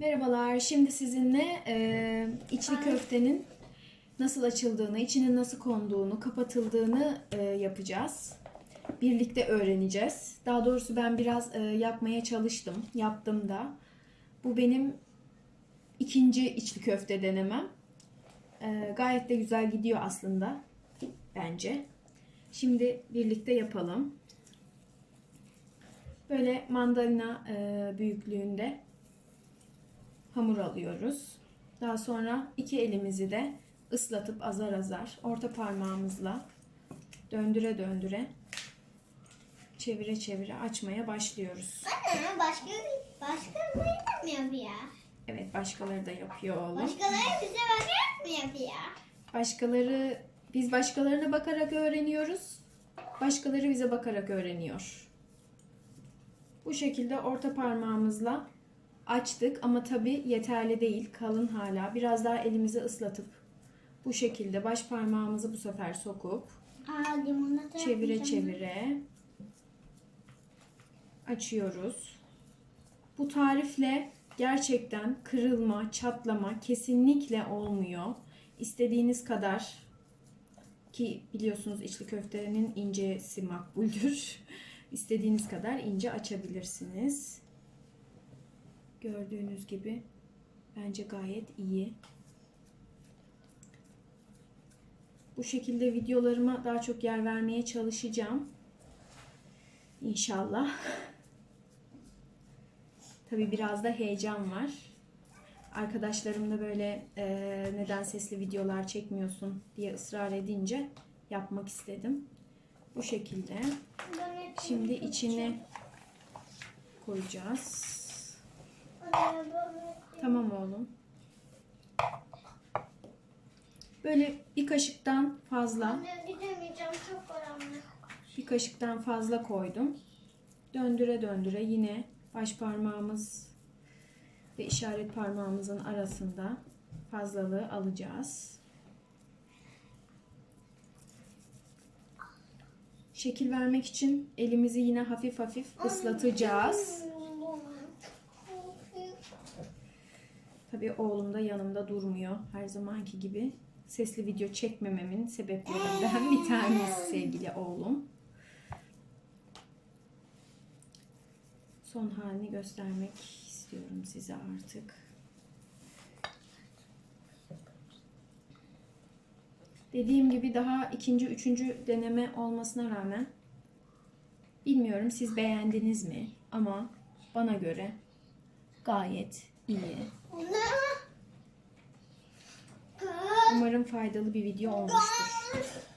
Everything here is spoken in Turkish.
Merhabalar. Şimdi sizinle e, içli köftenin nasıl açıldığını, içinin nasıl konduğunu, kapatıldığını e, yapacağız. Birlikte öğreneceğiz. Daha doğrusu ben biraz e, yapmaya çalıştım. Yaptım da. Bu benim ikinci içli köfte denemem. E, gayet de güzel gidiyor aslında. Bence. Şimdi birlikte yapalım. Böyle mandalina e, büyüklüğünde hamur alıyoruz. Daha sonra iki elimizi de ıslatıp azar azar orta parmağımızla döndüre döndüre çevire çevire açmaya başlıyoruz. Anne başka başkaları da mı yapıyor? Evet başkaları da yapıyor oğlum. Başkaları bize bakarak mı yapıyor? Başkaları biz başkalarına bakarak öğreniyoruz. Başkaları bize bakarak öğreniyor. Bu şekilde orta parmağımızla açtık ama tabi yeterli değil. Kalın hala. Biraz daha elimizi ıslatıp bu şekilde baş parmağımızı bu sefer sokup Aa limonata çevire çevire açıyoruz. Bu tarifle gerçekten kırılma, çatlama kesinlikle olmuyor. İstediğiniz kadar ki biliyorsunuz içli köftenin incesi makbuldür. İstediğiniz kadar ince açabilirsiniz. Gördüğünüz gibi bence gayet iyi. Bu şekilde videolarıma daha çok yer vermeye çalışacağım. İnşallah. Tabii biraz da heyecan var. Arkadaşlarım da böyle e, neden sesli videolar çekmiyorsun diye ısrar edince yapmak istedim. Bu şekilde. Şimdi içine koyacağız. Tamam oğlum. Böyle bir kaşıktan fazla Anne gidemeyeceğim çok karanlık. bir kaşıktan fazla koydum. Döndüre döndüre yine baş parmağımız ve işaret parmağımızın arasında fazlalığı alacağız. Şekil vermek için elimizi yine hafif hafif ıslatacağız. Tabii oğlum da yanımda durmuyor her zamanki gibi. Sesli video çekmememin sebeplerinden bir tanesi sevgili oğlum. Son halini göstermek istiyorum size artık. Dediğim gibi daha ikinci, üçüncü deneme olmasına rağmen bilmiyorum siz beğendiniz mi ama bana göre gayet iyi. Anne. Umarım faydalı bir video olmuştur.